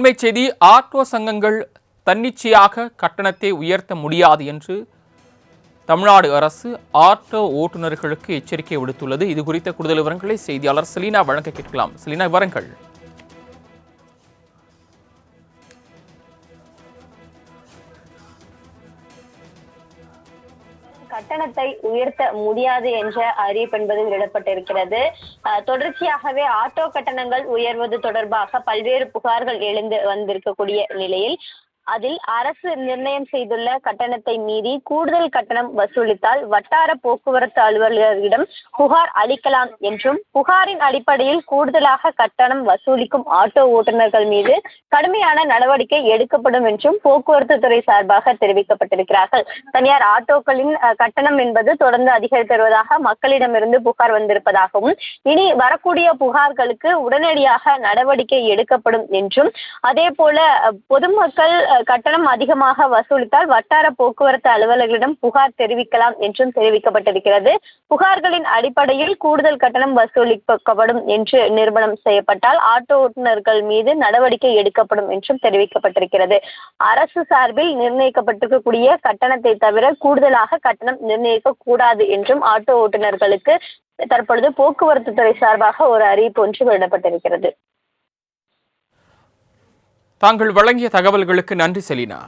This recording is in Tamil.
அண்மை செய்தி ஆட்டோ சங்கங்கள் தன்னிச்சையாக கட்டணத்தை உயர்த்த முடியாது என்று தமிழ்நாடு அரசு ஆட்டோ ஓட்டுநர்களுக்கு எச்சரிக்கை விடுத்துள்ளது. இது குறித்த கூடுதல் விவரங்களை செய்தியாளர் செலீனா வழங்க கேட்கலாம். செலீனா விவரங்கள். கட்டணத்தை உயர்த்த முடியாது என்ற அறிவிப்பு என்பது விடப்பட்டிருக்கிறது. அஹ், தொடர்ச்சியாகவே ஆட்டோ கட்டணங்கள் உயர்வது தொடர்பாக பல்வேறு புகார்கள் எழுந்து வந்திருக்கக்கூடிய நிலையில் அதில் அரசு நிர்ணயம் செய்துள்ள கட்டணத்தை மீறி கூடுதல் கட்டணம் வசூலித்தால் வட்டார போக்குவரத்து அலுவலர்களிடம் புகார் அளிக்கலாம் என்றும் புகாரின் அடிப்படையில் கூடுதலாக கட்டணம் வசூலிக்கும் ஆட்டோ ஓட்டுநர்கள் மீது கடுமையான நடவடிக்கை எடுக்கப்படும் என்றும் போக்குவரத்து துறை சார்பாக தெரிவிக்கப்பட்டிருக்கிறார்கள். தனியார் ஆட்டோக்களின் கட்டணம் என்பது தொடர்ந்து அதிகரித்து வருவதாக மக்களிடமிருந்து புகார் வந்திருப்பதாகவும் இனி வரக்கூடிய புகார்களுக்கு உடனடியாக நடவடிக்கை எடுக்கப்படும் என்றும் அதே போல பொதுமக்கள் கட்டணம் அதிகமாக வசூலித்தால் வட்டார போக்குவரத்து அலுவலர்களிடம் புகார் தெரிவிக்கலாம் என்றும் தெரிவிக்கப்பட்டிருக்கிறது. புகார்களின் அடிப்படையில் கூடுதல் கட்டணம் வசூலிக்கப்படும் என்று நிரூபணம் செய்யப்பட்டால் ஆட்டோ ஓட்டுநர்கள் மீது நடவடிக்கை எடுக்கப்படும் என்றும் தெரிவிக்கப்பட்டிருக்கிறது. அரசு சார்பில் நிர்ணயிக்கப்பட்டிருக்கக்கூடிய கட்டணத்தை தவிர கூடுதலாக கட்டணம் நிர்ணயிக்க கூடாது என்றும் ஆட்டோ ஓட்டுநர்களுக்கு தற்பொழுது போக்குவரத்து துறை சார்பாக ஒரு அறிவிப்பு ஒன்று வெளியிடப்பட்டிருக்கிறது. தாங்கள் வழங்கிய தகவல்களுக்கு நன்றி செலினா.